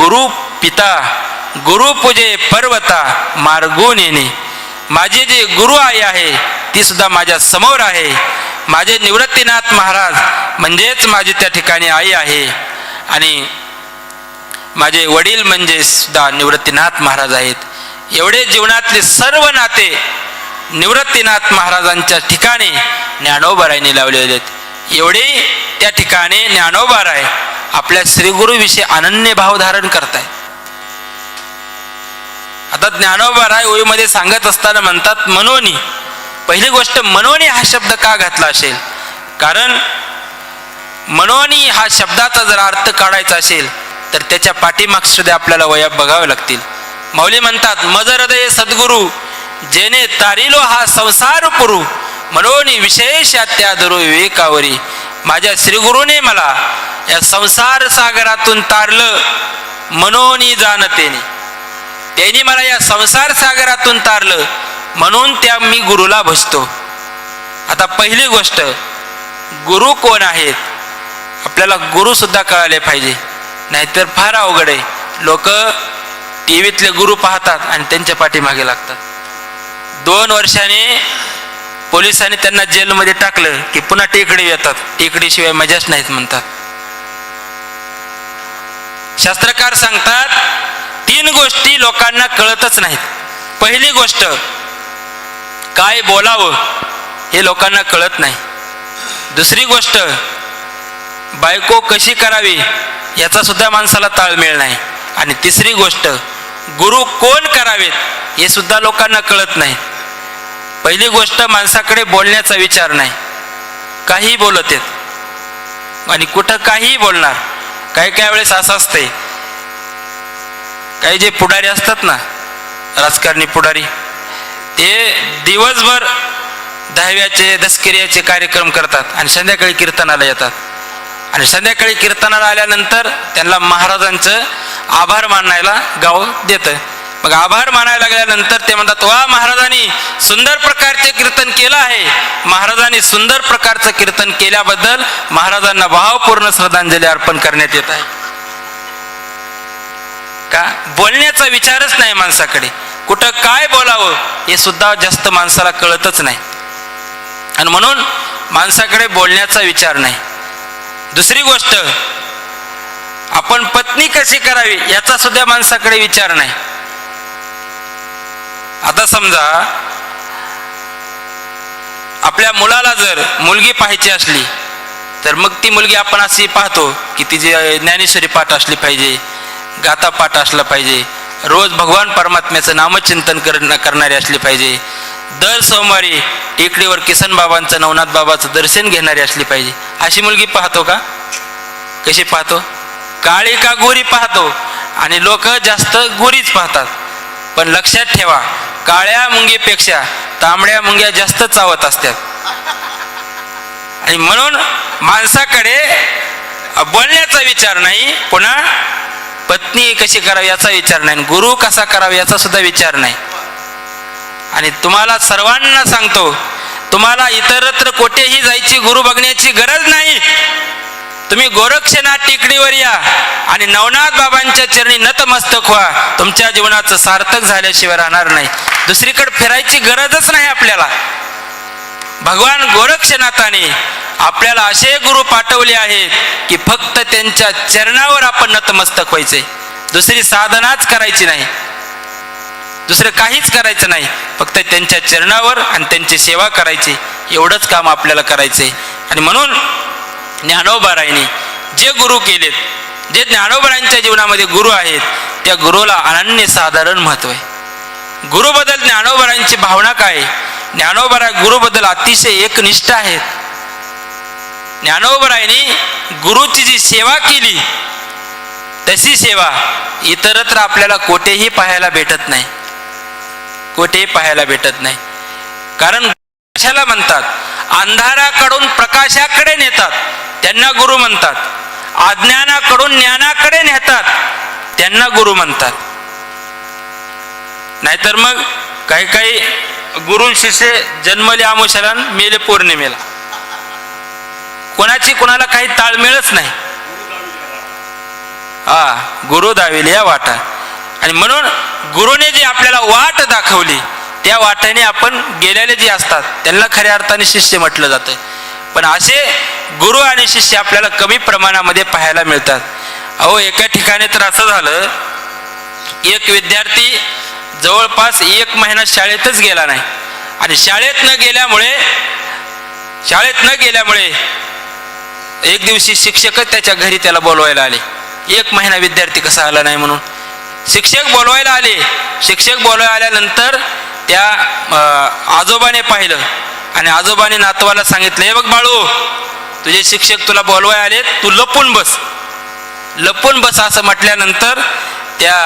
गुरु पिता गुरु पूजे पर्वता मार्गून येणे माझे जे गुरु आई आहे ती सुद्धा माझ्यासमोर आहे. माझे निवृत्तीनाथ महाराज म्हणजेच माझी त्या ठिकाणी आई आहे. आणि माझे वडील म्हणजे सुद्धा निवृत्तीनाथ महाराज आहेत. एवढे जीवनातले सर्व नाते निवृत्तीनाथ महाराजांच्या ठिकाणी ज्ञानोबारायने लावलेले आहेत. एवढे त्या ठिकाणी ज्ञानोबाराय आपल्या श्रीगुरूविषयी अनन्य भाव धारण करताय. आता ज्ञानोबाराय ओळीमध्ये सांगत असताना म्हणतात मनोनी. पहिली गोष्ट मनोनी हा शब्द का घातला असेल? कारण मनोनी हा शब्दाचा जर अर्थ काढायचा असेल तर त्याच्या पाठीमाग सुद्धा आपल्याला वया बघावे लागतील. मौली म्हणतात मज हृदय सद्गुरू जेने तारिलो हा संसार पुरू. मनोनी विशेष त्या दुरु विवेकावरी. माझ्या श्रीगुरूने मला या संसार सागरातून तारलं मनोनी जाणतेने त्यांनी मला या संसार सागरातून तारलं म्हणून त्या मी गुरुला भजतो. आता पहिली गोष्ट गुरु कोण आहेत? आपल्याला गुरु सुद्धा कळाले पाहिजे. नाहीतर फार अवघड आहे. लोक टी व्हीतले गुरु पाहतात आणि त्यांच्या पाठीमागे लागतात. दोन वर्षाने पोलिसांनी त्यांना जेलमध्ये टाकलं की पुन्हा टेकडी येतात. टेकडीशिवाय मजाच नाहीत म्हणतात. शास्त्रकार सांगतात तीन गोष्टी लोकांना कळतच नाहीत. पहिली गोष्ट काय बोलावं हे लोकांना कळत नाही. दुसरी गोष्ट बायको कशी करावी याचा सुद्धा माणसाला ताळमेळ नाही. आणि तिसरी गोष्ट गुरु कोण करावेत हे सुद्धा लोकांना कळत नाही. पहिली गोष्ट माणसाकडे बोलण्याचा विचार नाही. काही बोलत आहेत. आणि कुठं काहीही बोलणार काही काही वेळेस असं असते काही जे पुढारी असतात ना राजकारणी पुढारी ते दिवसभर दहाव्याचे दसकिर्याचे कार्यक्रम करतात आणि संध्याकाळी कीर्तनाला येतात. आणि संध्याकाळी कीर्तनाला आल्यानंतर त्यांना महाराजांचं आभार मानायला गाव देतं. मग आभार मानायला लागल्यानंतर ते म्हणतात वा महाराजांनी सुंदर प्रकारचे कीर्तन केलं आहे. महाराजांनी सुंदर प्रकारचं कीर्तन केल्याबद्दल महाराजांना भावपूर्ण श्रद्धांजली अर्पण करण्यात येत आहे. का? बोलण्याचा विचारच नाही माणसाकडे. कुठं काय बोलावं हे सुद्धा जास्त माणसाला कळतच नाही. आणि म्हणून माणसाकडे बोलण्याचा विचार नाही. दुसरी गोष्ट आपण पत्नी कशी करावी याचा सुद्धा माणसाकडे विचार नाही. आता समजा आपल्या मुलाला जर मुलगी पाहायची असली तर मग ती मुलगी आपण अशी पाहतो की तिची ज्ञानेश्वरी पाठ असली पाहिजे गाथा पाठ असला पाहिजे रोज भगवान परमात्म्याचं नामचिंतन कर करणारी असली पाहिजे दर सोमवारी टेकडीवर किसन बाबांचं नवनाथ बाबाचं दर्शन घेणारी असली पाहिजे अशी मुलगी पाहतो का? कशी पाहतो? काळी का गोरी पाहतो? आणि लोक जास्त गोरीच पाहतात. पण लक्षात ठेवा काळ्या मुंगीपेक्षा तांबड्या मुंग्या जास्त चावत असतात. आणि म्हणून माणसाकडे बोलण्याचा विचार नाही पुन्हा पत्नी कशी करावी याचा विचार नाही गुरु कसा करावा याचा सुद्धा विचार नाही. आणि तुम्हाला सर्वांना सांगतो तुम्हाला इतरत्र कोठेही जायची गुरु बघण्याची गरज नाही. तुम्ही गोरक्षनाथ टेकडीवर या आणि नवनाथ बाबांच्या चरणी नतमस्तक व्हा. तुमच्या जीवनाचं सार्थक झाल्याशिवाय राहणार नाही. दुसरीकडे फिरायची गरजच नाही आपल्याला. भगवान गोरक्षनाथाने आपल्याला असे गुरु पाठवले आहेत की फक्त त्यांच्या चरणावर आपण नतमस्तक व्हायचे. दुसरी साधनाच करायची नाही. दुसरं काहीच करायचं नाही. फक्त त्यांच्या चरणावर आणि त्यांची सेवा करायची. एवढंच काम आपल्याला करायचंय. आणि म्हणून ज्ञानोबारायने जे गुरु केलेत जे ज्ञानोबारायांच्या जीवनामध्ये गुरु आहेत त्या गुरुला अनन्य साधारण महत्त्व आहे. गुरुबद्दल ज्ञानोबारायांची भावना काय ज्ञानोबरा गुरुबद्दल अतिशय एकनिष्ठ आहेत. ज्ञानोबरायने गुरुची जी सेवा केली तशी सेवा इतरत्र आपल्याला कोठेही पाहायला भेटत नाही. कोठेही पाहायला भेटत नाही. कारण कशाला म्हणतात? अंधाराकडून प्रकाशाकडे नेतात. त्यांना गुरु म्हणतात. अज्ञानाकडून ज्ञानाकडे नेतात. त्यांना गुरु म्हणतात. नाहीतर मग काही काही गुरु शिष्य जन्मले आमुषाला मेले पौर्णिमेला. कोणाची कोणाला काही ताळमेळच नाही. हा गुरु दाविले या वाटा. आणि म्हणून गुरुने जी आपल्याला वाट दाखवली त्या वाटेने आपण गेलेले जे असतात त्यांना खऱ्या अर्थाने शिष्य म्हटलं जातं पण असे गुरु आणि शिष्य आपल्याला कमी प्रमाणामध्ये पाहायला मिळतात. अहो एका ठिकाणी तर असं झालं एक विद्यार्थी जवळपास एक महिना शाळेतच गेला नाही. आणि शाळेत न गेल्यामुळे शाळेत न गेल्यामुळे एक दिवशी शिक्षकच त्याच्या घरी त्याला बोलवायला आले. एक महिना विद्यार्थी कसा आला नाही म्हणून. शिक्षक बोलवायला आले. शिक्षक बोलवायला आल्यानंतर त्या आजोबाने पाहिलं आणि आजोबाने नातवाला सांगितलं हे बघ बाळू तुझे शिक्षक तुला बोलवाय आले तू लपून बस. लपून बस असं म्हटल्यानंतर त्या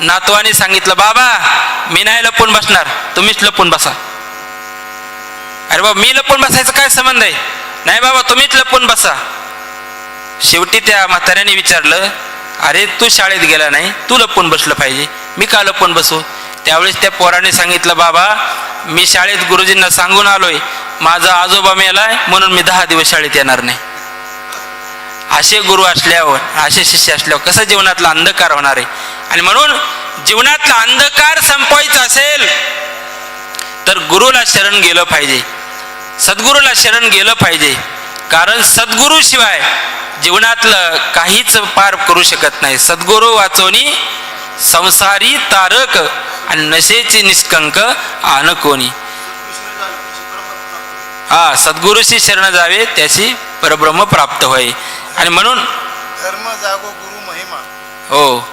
नातवाने सांगितलं बाबा मी नाही लपून बसणार तुम्हीच लपून बसा. अरे बाबा मी लपून बसायचा काय संबंध आहे? नाही बाबा तुम्हीच लपून बसा. शेवटी त्या म्हाताऱ्याने विचारलं अरे तू शाळेत गेला नाही तू लपून बसलं पाहिजे मी का लपून बसू? त्यावेळेस त्या पोराने सांगितलं बाबा मी शाळेत गुरुजींना सांगून आलोय माझा आजोबा मेलाय म्हणून मी दहा दिवस शाळेत येणार नाही. असे गुरु असल्यावर असे शिष्य असल्यावर कसं जीवनातला अंधकार होणार आहे? आणि म्हणून जीवनातला अंधकार संपवायचा असेल तर गुरुला शरण गेलं पाहिजे. सद्गुरूला शरण गेलं पाहिजे. कारण सद्गुरूशिवाय जीवनातलं काहीच पार करू शकत नाही. सद्गुरू वाचवणी संसारी तारक आणि नशेची निष्कंक आन कोणी? हा सद्गुरूशी शरण जावे त्याची परब्रह्म प्राप्त होय. आणि म्हणून धर्म जागो गुरु महिमा. हो.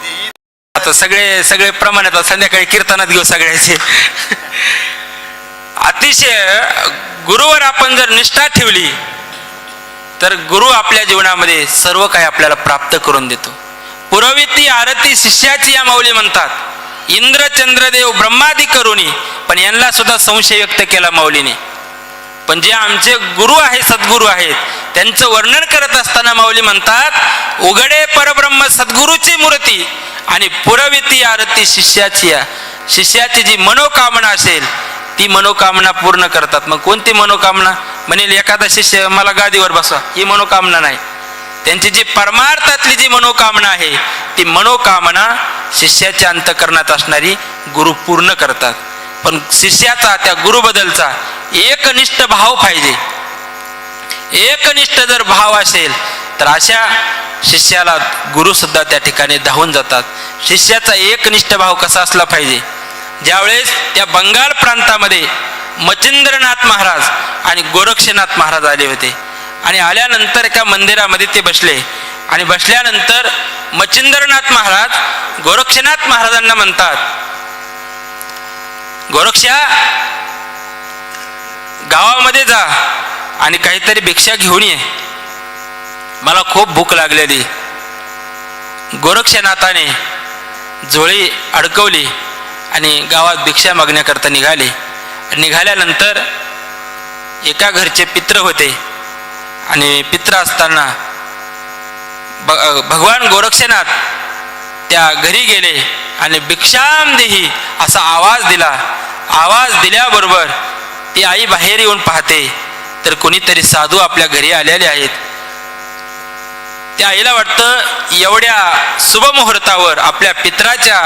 आता सगळे सगळे प्रमाण आता संध्याकाळी कीर्तनात घेऊ सगळ्याचे. अतिशय गुरुवर आपण जर निष्ठा ठेवली तर गुरु आपल्या जीवनामध्ये सर्व काही आपल्याला प्राप्त करून देतो. पुरविती आरती शिष्याची या माऊली म्हणतात. इंद्र चंद्रदेव ब्रह्मादी करुणी पण यांना सुद्धा संशय व्यक्त केला माऊलीने. पण जे आमचे गुरु आहेत सद्गुरू आहेत त्यांचं वर्णन करत असताना माऊली म्हणतात उघडे परब्रह्म सद्गुरूची मूर्ती आणि पुरविती आरती शिष्याची या. शिष्याची जी मनोकामना असेल ती मनोकामना पूर्ण करतात. मग कोणती मनोकामना? म्हणेल एखादा शिष्य मला गादीवर बसा. ही मनोकामना नाही. त्यांची जी परमार्थातली जी मनोकामना आहे ती मनोकामना शिष्याच्या अंतकरणात असणारी गुरु पूर्ण करतात. पण शिष्याचा त्या गुरुबद्दलचा एकनिष्ठ भाव पाहिजे. एकनिष्ठ जर भाव असेल तर अशा शिष्याला गुरुसुद्धा त्या ठिकाणी धावून जातात. शिष्याचा एकनिष्ठ भाव कसा असला पाहिजे? ज्यावेळेस त्या बंगाल प्रांतामध्ये मचिंद्रनाथ महाराज आणि गोरक्षनाथ महाराज आले होते. आणि आल्यानंतर एका मंदिरामध्ये ते बसले. आणि बसल्यानंतर मच्छिंद्रनाथ महाराज गोरक्षनाथ महाराजांना म्हणतात गोरक्षा गावामध्ये जा आणि काहीतरी भिक्षा घेऊन ये. मला खूप भूक लागलेली. गोरक्षनाथाने झोळी अडकवली आणि गावात भिक्षा मागण्याकरता निघाले. निघाल्यानंतर एका घरचे पित्र होते आणि पित्र असताना भगवान गोरक्षनाथ त्या घरी गेले आणि भिक्षाम देही असा आवाज दिला. आवाज दिल्याबरोबर ती आई बाहेर येऊन पाहते तर कोणीतरी साधू आपल्या घरी आलेले आहेत. त्या आईला वाटतं एवढ्या शुभमुहूर्तावर आपल्या पित्राच्या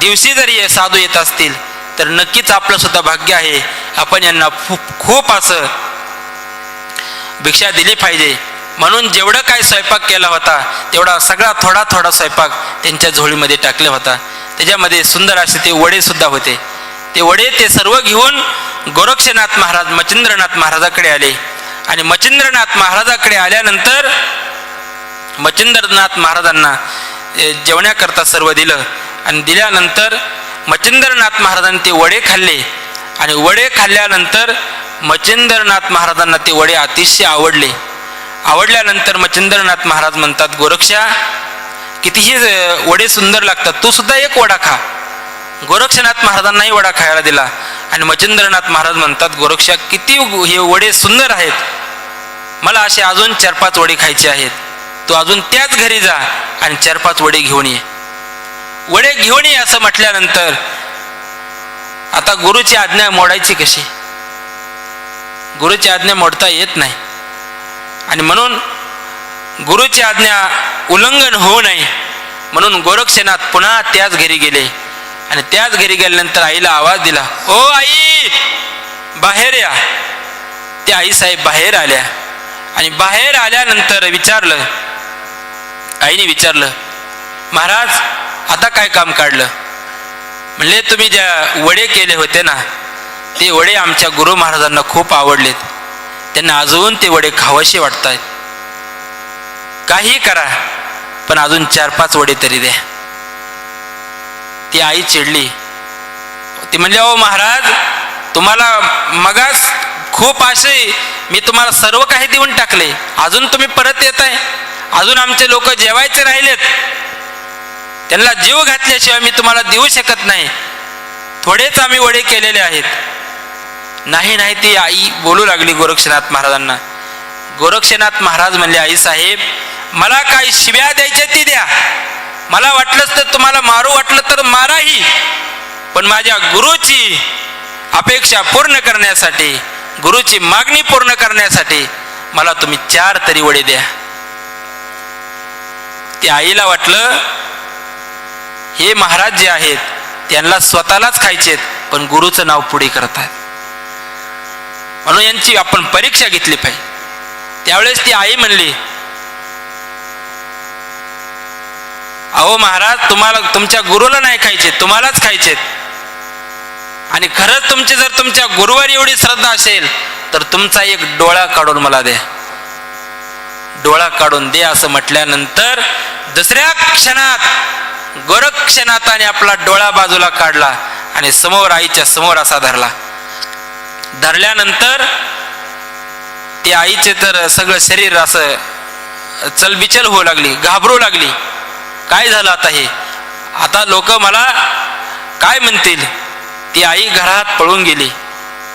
दिवशी जरी साधू येत असतील तर नक्कीच आपलं सुद्धा भाग्य आहे. आपण यांना खूप खूप असं भिक्षा दिली पाहिजे. म्हणून जेवढं काय स्वयंपाक केला होता तेवढा सगळा थोडा थोडा स्वयंपाक त्यांच्या झोळीमध्ये टाकला होता. त्याच्यामध्ये सुंदर असे ते वडे सुद्धा होते. ते वडे ते सर्व घेऊन गोरक्षनाथ महाराज मचिंद्रनाथ महाराजाकडे आले. आणि मचिंद्रनाथ महाराजाकडे आल्यानंतर मचिंद्रनाथ महाराजांना जेवण्याकरता सर्व दिलं. आणि दिल्यानंतर मचिंद्रनाथ महाराजांनी ते वडे खाल्ले. आणि वडे खाल्ल्यानंतर मचिंद्रनाथ महाराजांना ते वडे अतिशय आवडले. आवडल्यानंतर मच्छिंद्रनाथ महाराज म्हणतात गोरक्षा कितीही वडे सुंदर लागतात. तू सुद्धा एक वडा खा. गोरक्षनाथ महाराजांनाही वडा खायला दिला. आणि मच्छिंद्रनाथ महाराज म्हणतात गोरक्षा किती हे वडे सुंदर आहेत. मला असे अजून चार पाच वडे खायचे आहेत. तू अजून त्याच घरी जा आणि चार पाच वडे घेऊन ये. वडे घेऊन ये असं म्हटल्यानंतर आता गुरुची आज्ञा मोडायची कशी? गुरुची आज्ञा मोडता येत नाही. आणि म्हणून गुरुची आज्ञा उल्लंघन होऊ नये. म्हणून गोरक्षनाथ पुन्हा त्याच घरी गेले. आणि त्याच घरी गेल्यानंतर आईला आवाज दिला ओ आई बाहेर या. त्या आईसाहेब बाहेर आल्या. आणि बाहेर आल्यानंतर विचारलं आईने विचारलं महाराज आता काय काम काढलं? म्हणले तुम्ही ज्या वडे केले होते ना ते वडे आमच्या गुरु महाराजांना खूप आवडलेत. त्यांना अजून ते वडे खावसे वाटत आहेत काही करा पण अजून चार पाच वडे तरी द्या. ती आई चिडली. ती म्हणली अहो महाराज तुम्हाला मगास खूप आशय मी तुम्हाला सर्व काही देऊन टाकले. अजून तुम्ही परत येत आहे. अजून आमचे लोक जेवायचे राहिलेत. त्यांना जीव घातल्याशिवाय मी तुम्हाला देऊ शकत नाही. थोडेच आम्ही वडे केलेले आहेत. नाही नाही ती आई बोलू लागली गोरक्षनाथ महाराजांना. गोरक्षनाथ महाराज म्हणले आई साहेब मला काय शिव्या द्यायच्या ती द्या. मला वाटलंच तर तुम्हाला मारू वाटलं तर माराही. पण माझ्या गुरुची अपेक्षा पूर्ण करण्यासाठी गुरुची मागणी पूर्ण करण्यासाठी मला तुम्ही चार तरी वडे द्या. ते आईला वाटलं हे महाराज जे आहेत त्यांना स्वतःलाच खायचेत पण गुरुचं नाव पुढे करत आहेत म्हणून यांची आपण परीक्षा घेतली पाहिजे. त्यावेळेस ती आई म्हणली अहो महाराज तुम्हाला तुमच्या गुरुला नाही खायचे तुम्हालाच खायचेत आणि खरंच तुमची जर तुमच्या गुरुवर एवढी श्रद्धा असेल तर तुमचा एक डोळा काढून मला द्या. डोळा काढून दे असं म्हटल्यानंतर दुसऱ्या क्षणात गोरक्षणात आणि आपला डोळा बाजूला काढला आणि समोर आईच्या समोर असा धरला. धरल्यानंतर ती आईचे तर सगळं शरीर असं चलबिचल होऊ लागली घाबरू लागली. काय झालं आता हे? आता लोक मला काय म्हणतील? ती आई घरात पळून गेली.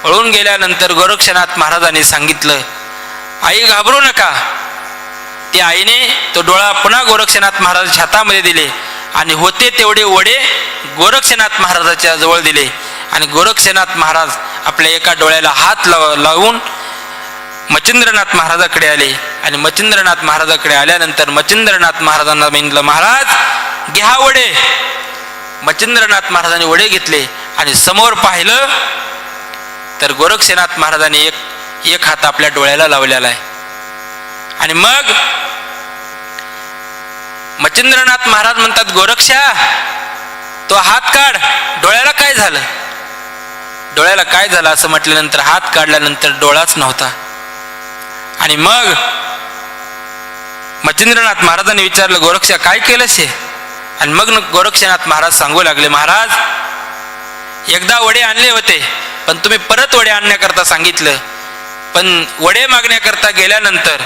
पळून गेल्यानंतर गोरक्षनाथ महाराजांनी सांगितलं आई घाबरू नका. त्या आईने तो डोळा पुन्हा गोरक्षनाथ महाराज हातामध्ये दिले आणि होते तेवढे वडे गोरक्षनाथ महाराजाच्या जवळ दिले. आणि गोरक्षनाथ महाराज आपल्या एका डोळ्याला हात लाव लावून मच्छिंद्रनाथ महाराजाकडे आले. आणि मच्छिंद्रनाथ महाराजाकडे आल्यानंतर मच्छिंद्रनाथ महाराजांना म्हणलं महाराज घ्या वडे. मच्छिंद्रनाथ महाराजांनी वडे घेतले आणि समोर पाहिलं तर गोरक्षनाथ महाराजांनी एक एक हात आपल्या डोळ्याला लावलेला आहे. आणि मग मच्छिंद्रनाथ महाराज म्हणतात गोरक्षा तो हात काढ डोळ्याला काय झालं? डोळ्याला काय झालं असं म्हटल्यानंतर हात काढल्यानंतर डोळाच नव्हता. आणि मग मच्छिंद्रनाथ महाराजांनी विचारलं गोरक्षा काय केलं शे आणि मग गोरक्षनाथ महाराज सांगू लागले महाराज एकदा वडे आणले होते पण तुम्ही परत वडे आणण्याकरता सांगितलं. पण वडे मागण्याकरता गेल्यानंतर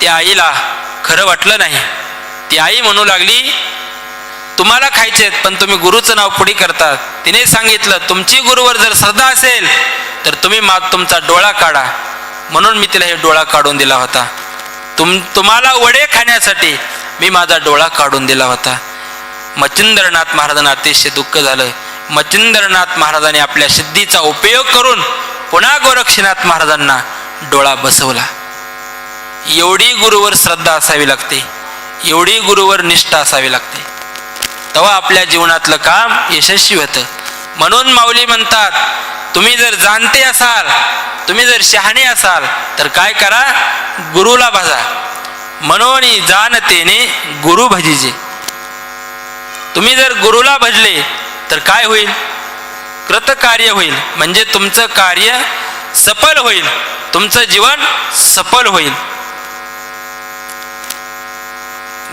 त्या आईला खरं वाटलं नाही. ती आई म्हणू लागली तुम्हाला खायचे आहेत पण तुम्ही गुरुचं नाव पुढे करतात तिने सांगितलं तुमची गुरुवर जर श्रद्धा असेल तर तुम्ही मा तुमचा डोळा काढा. म्हणून मी तिला हे डोळा काढून दिला होता. तुम तुम्हाला वडे खाण्यासाठी मी माझा डोळा काढून दिला होता. मच्छिंद्रनाथ महाराजांना अतिशय दुःख झालं. मच्छिंद्रनाथ महाराजांनी आपल्या सिद्धीचा उपयोग करून पुन्हा गोरक्षनाथ महाराजांना डोळा बसवला. एवढी गुरुवर श्रद्धा असावी लागते. एवढी गुरुवर निष्ठा असावी लागते. तेव्हा आपल्या जीवनातलं काम यशस्वी होतं. म्हणून माऊली म्हणतात तुम्ही जर जाणते असाल तुम्ही जर शहाणे असाल तर काय करा? गुरुला भजा. म्हणून जाणतेने गुरु भजीजे. तुम्ही जर गुरुला भजले तर काय होईल? कृतकार्य होईल. म्हणजे तुमचं कार्य सफल होईल. तुमचं जीवन सफल होईल.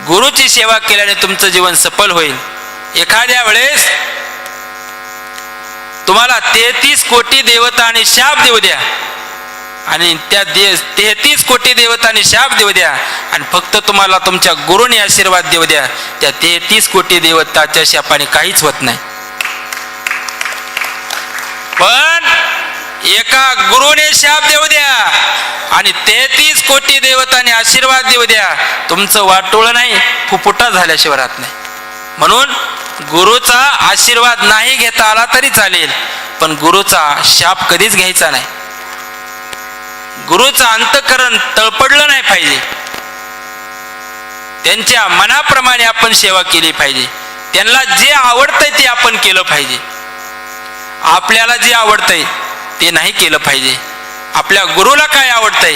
गुरुची सेवा केल्याने तुमचं जीवन सफल होईल. एखाद्या वेळेस तुम्हाला तेहतीस कोटी देवता आणि शाप देऊ द्या. आणि त्या दे तेहतीस कोटी देवतांनी शाप देऊ द्या. आणि फक्त तुम्हाला तुमच्या गुरुने आशीर्वाद देऊ द्या. त्या तेहतीस कोटी देवताच्या शापाने काहीच होत नाही. पण एका गुरुने शाप देऊ द्या. आणि तेहतीस कोटी देवतांनी आशीर्वाद देऊ द्या. तुमचं वाटोळ नाही फुफुटा झाल्याशिवाय राहत नाही. म्हणून गुरुचा आशीर्वाद नाही घेता आला तरी चालेल पण गुरुचा शाप कधीच घ्यायचा नाही. गुरुचं अंतकरण तळपडलं नाही पाहिजे. त्यांच्या मनाप्रमाणे आपण सेवा केली पाहिजे. त्यांना जे आवडतंय ते आपण केलं पाहिजे. आपल्याला जे आवडतंय ते नाही केलं पाहिजे. आपल्या गुरुला काय आवडतंय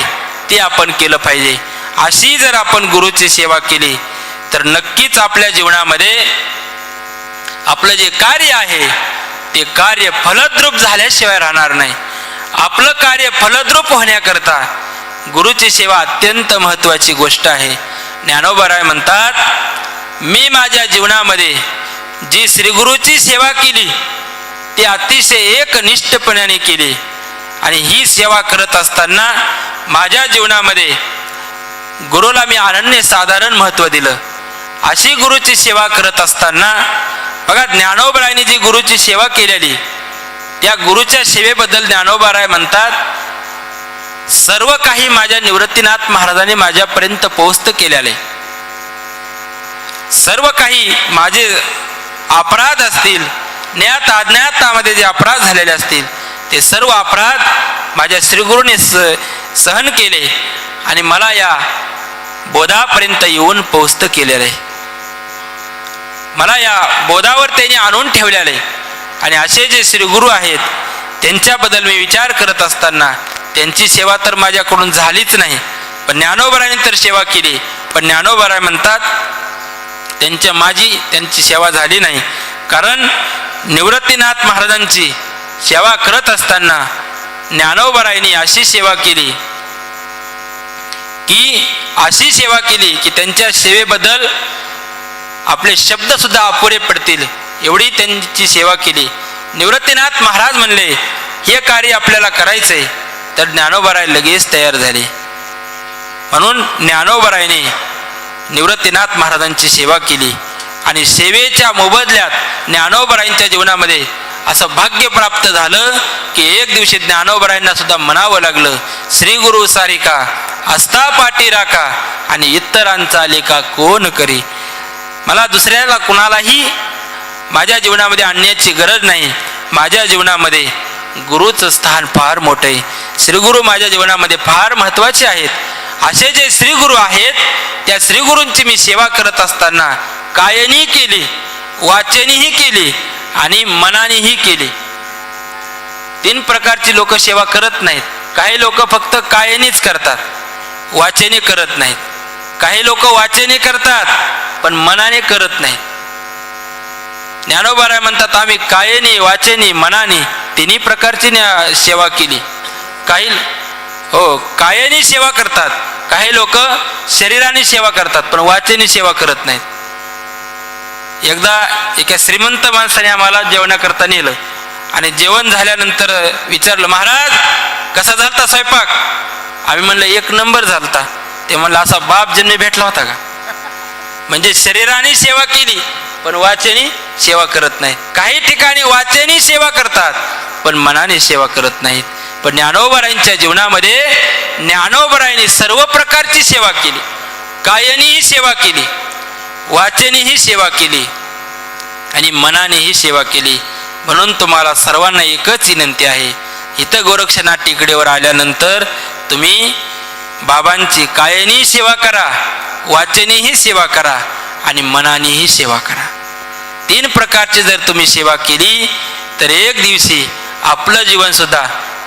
ते आपण केलं पाहिजे. अशी जर आपण गुरुची सेवा केली तर नक्कीच आपल्या जीवनामध्ये आपलं जे कार्य आहे ते कार्य फलद्रूप झाल्याशिवाय राहणार नाही. आपलं कार्य फलद्रूप होण्याकरता गुरुची सेवा अत्यंत महत्त्वाची गोष्ट आहे. ज्ञानोबराय म्हणतात मी माझ्या जीवनामध्ये जी श्रीगुरूची सेवा केली ती अतिशय एकनिष्ठपणाने केली. आणि ही सेवा करत असताना माझ्या जीवनामध्ये गुरुला मी अनन्य साधारण महत्त्व दिलं. अशी गुरुची सेवा करत असताना बघा ज्ञानोबरायने जी गुरुची सेवा केलेली या गुरुच्या सेवेबद्दल ज्ञानोबाराय म्हणतात सर्व काही माझ्या निवृत्तीनाथ महाराजांनी माझ्यापर्यंत पोहोचत केलेले सर्व काही माझे अपराध असतील ज्ञात अज्ञातामध्ये जे अपराध झालेले असतील ते सर्व अपराध माझ्या श्रीगुरूने स सहन केले आणि मला या बोधापर्यंत येऊन पोहोचत केलेलं. आहे मला या बोधावर त्यांनी आणून ठेवलेलं. आहे आणि असे जे श्रीगुरू आहेत त्यांच्याबद्दल मी विचार करत असताना त्यांची सेवा तर माझ्याकडून झालीच नाही. पण ज्ञानोबराने तर सेवा केली. पण ज्ञानोबराय म्हणतात त्यांच्या माझी त्यांची सेवा झाली नाही. कारण निवृत्तीनाथ महाराजांची सेवा करत असताना ज्ञानोबरायनी अशी सेवा केली की अशी सेवा केली की त्यांच्या सेवेबद्दल आपले शब्द सुद्धा अपुरे पडतील. एवढी त्यांची सेवा केली. निवृत्तीनाथ महाराज म्हणले हे कार्य आपल्याला करायचंय. तर ज्ञानोबराय लगेच तयार झाले. म्हणून ज्ञानोबरायने निवृत्तीनाथ महाराजांची सेवा केली आणि सेवेच्या मोबदल्यात ज्ञानोबरायांच्या जीवनामध्ये असं भाग्य प्राप्त झालं की एक दिवशी ज्ञानोबरायांना सुद्धा म्हणावं लागलं श्री गुरु सारिका अस्ता पाठी राखा आणि इतरांचा लेखा कोण करी? मला दुसऱ्याला कुणालाही माझ्या जीवनामध्ये आणण्याची गरज नाही. माझ्या जीवनामध्ये गुरुचं स्थान फार मोठं आहे. श्रीगुरु माझ्या जीवनामध्ये फार महत्त्वाचे आहेत. असे जे श्रीगुरु आहेत त्या श्रीगुरूंची मी सेवा करत असताना कायनी केली वाचनीही केली आणि मनानेही केली. तीन प्रकारची लोक सेवा करत नाहीत. काही लोक फक्त कायनीच करतात वाचने करत नाहीत. काही लोक वाचने करतात पण मनाने करत नाही. ज्ञानोबाराय म्हणतात आम्ही कायेने वाचनी मनाने तिन्ही प्रकारची न्या- सेवा केली. काही हो कायेने सेवा करतात काही लोक शरीराने सेवा करतात पण वाचनी सेवा करत नाहीत. एकदा एका श्रीमंत माणसाने आम्हाला जेवणाकरता नेलं आणि जेवण झाल्यानंतर विचारलं महाराज कसा झालता स्वयंपाक? आम्ही म्हणलं एक नंबर झालता. ते म्हणलं असा बाप जन्मी भेटला होता का? म्हणजे शरीराने सेवा केली पण वाचनी सेवा करत नाही. काही ठिकाणी वाचनी सेवा करतात पण मनाने सेवा करत नाहीत. पण ज्ञानोबरायांच्या जीवनामध्ये ज्ञानोबरायांनी सर्व प्रकारची सेवा केली. कायनीही सेवा केली वाचनीही सेवा केली आणि मनानेही सेवा केली. म्हणून तुम्हाला सर्वांना एकच विनंती आहे इथं गोरक्षनाथ टिकडेवर आल्यानंतर तुम्ही बाबांची कायनी सेवा करा वाचनीही सेवा करा आणि मनानेही सेवा करा. तीन प्रकारची जर तुम्ही सेवा केली तर एक दिवशी आपलं जीवन सुद्धा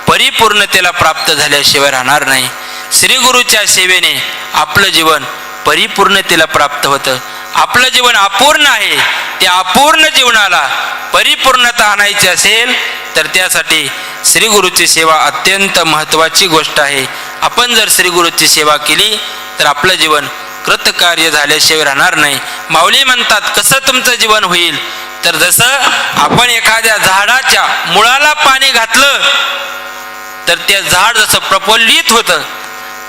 परिपूर्णतेला प्राप्त झाल्याशिवाय राहणार नाही. श्री गुरुच्या सेवेने आपलं जीवन परिपूर्णतेला प्राप्त होतं. आपलं जीवन अपूर्ण आहे. त्या अपूर्ण जीवनाला परिपूर्णता आणायची असेल तर त्यासाठी श्री गुरुची सेवा अत्यंत महत्त्वाची गोष्ट आहे. आपण जर श्री गुरुची सेवा केली तर आपलं जीवन कृतकार्य झाल्याशिवाय राहणार नाही. माऊली म्हणतात कसं तुमचं जीवन होईल? तर जसं आपण एखाद्या झाडाच्या मुळाला पाणी घातलं तर ते झाड जसं प्रफुल्लित होतं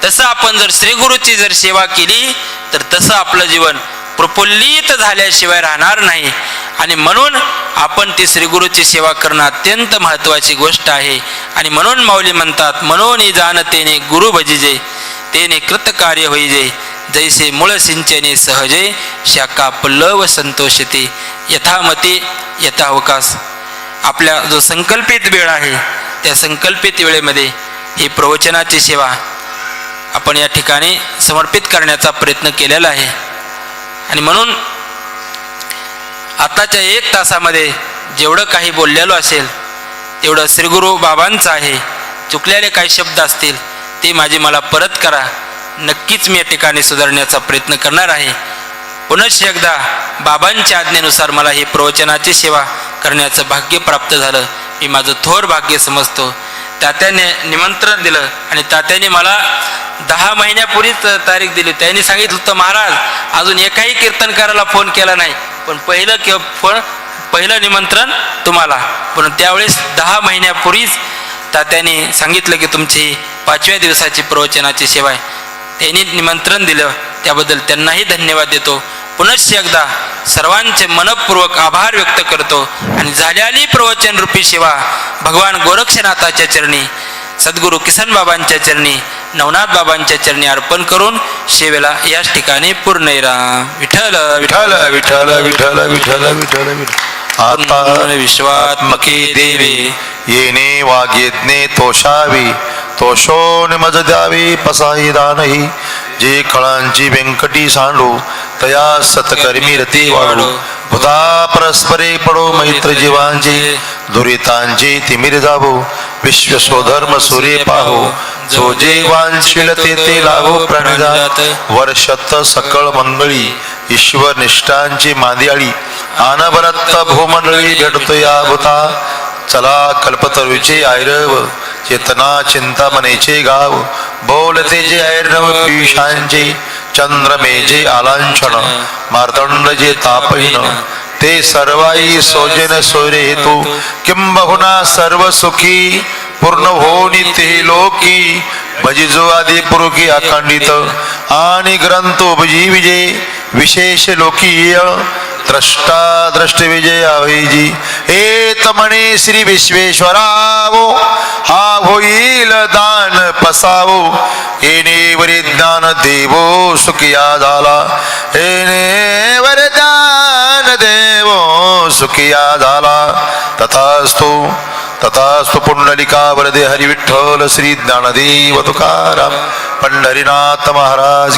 तसं आपण जर श्रीगुरूची जर सेवा केली तर तसं आपलं जीवन प्रफुल्लित झाल्याशिवाय राहणार नाही. आणि म्हणून आपण ती श्रीगुरूची सेवा करणं अत्यंत महत्त्वाची गोष्ट आहे. आणि म्हणून माऊली म्हणतात मनोनी जाणतेने गुरु भजिजे तेने कृतकार्य होईजे. जैसे मूळ सिंचने सहजे शाखा पल्लव संतोषते. यथामते यथावकाश आपल्या जो संकल्पित वेळ आहे त्या संकल्पित वेळेमध्ये ही प्रवचनाची सेवा आपण या ठिकाणी समर्पित करण्याचा प्रयत्न केलेला आहे. आणि म्हणून आताच्या एक तासामध्ये जेवढं काही बोललेलो असेल तेवढं श्रीगुरु बाबांचं आहे. चुकलेले काही शब्द असतील ते माझे मला परत करा. नक्कीच मी या ठिकाणी सुधारण्याचा प्रयत्न करणार आहे. पुनश्च एकदा बाबांच्या आज्ञेनुसार मला ही प्रवचनाची सेवा करण्याचं भाग्य प्राप्त झालं. मी माझं थोर भाग्य समजतो. तात्याने निमंत्रण दिलं आणि तात्याने मला दहा महिन्यापूर्वीच तारीख दिली. त्यांनी सांगितलं होतं महाराज अजून एकाही कीर्तनकाराला फोन केला नाही पण पहिलं किंवा फोन पहिलं निमंत्रण तुम्हाला. पण त्यावेळेस दहा महिन्यापूर्वीच तात्याने सांगितलं की तुमची पाचव्या दिवसाची प्रवचनाची सेवा आहे. त्यांनी निमंत्रण दिलं. त्याबद्दल त्यांनाही धन्यवाद देतो. पुनश्च एकदा सर्वांचे मनपूर्वक आभार व्यक्त करतो आणि झालेली प्रवचन रूपी सेवा भगवान गोरक्षनाथाच्या चरणी सद्गुरू किसन बाबांच्या चरणी नवनाथ बाबांच्या चरणी अर्पण करून सेवेला याच ठिकाणी पूर्ण विठ्ठल विठ्ठल विठ्ठल विठ्ठल विठ्ठल विठ्ठल विश्वात्मके देवे. येणे वाग्यज्ञे तोषावी तोषो निमज द्यावी पसाई दानही. जे कळांची व्यंकटी सांडू तया सतकर्मी रती वाढू भूता परस्परे पडो मैत्र जीवांचे दुरितांचे तिमिर जावो विश्वस्वधर्म सूर्य पाहो। जो जे वांछील ते लागो प्रणजात। वर्षत सकळ मंडळी। ईश्वर निष्ठांची मांदियाळी। आनवरत्त भूमंडळी भेटतो या भूता चला कल्पतरुचे आयरव। चेतना चिंतामनेचे गाव। बोलते जे ऐरव पियुषांचे चंद्रमेजे आलांछन मार्तंड जे तापहीन। ते सर्वाई सोजन सोरे हेतू किंबहुना सर्व सुखी पूर्ण होनी ते लोकी। भजिजो आदी पुरुकी अखंडित आणि ग्रंथ उपजी विजय विशेष लोकीय। द्रष्टा दृष्टि विजय अभिजी हे म्हणे श्री विश्वेश्वरावो। हा होईल दान पसावो। येणे वरिज्ञान देवो सुखिया झाला। येणे वरदान देवो सुखिया झाला। तथास्तु तथास्तु पुंडलिका वरदे हरिविठ्ठल श्री ज्ञानदेव तुकाराम पंढरीनाथ महाराज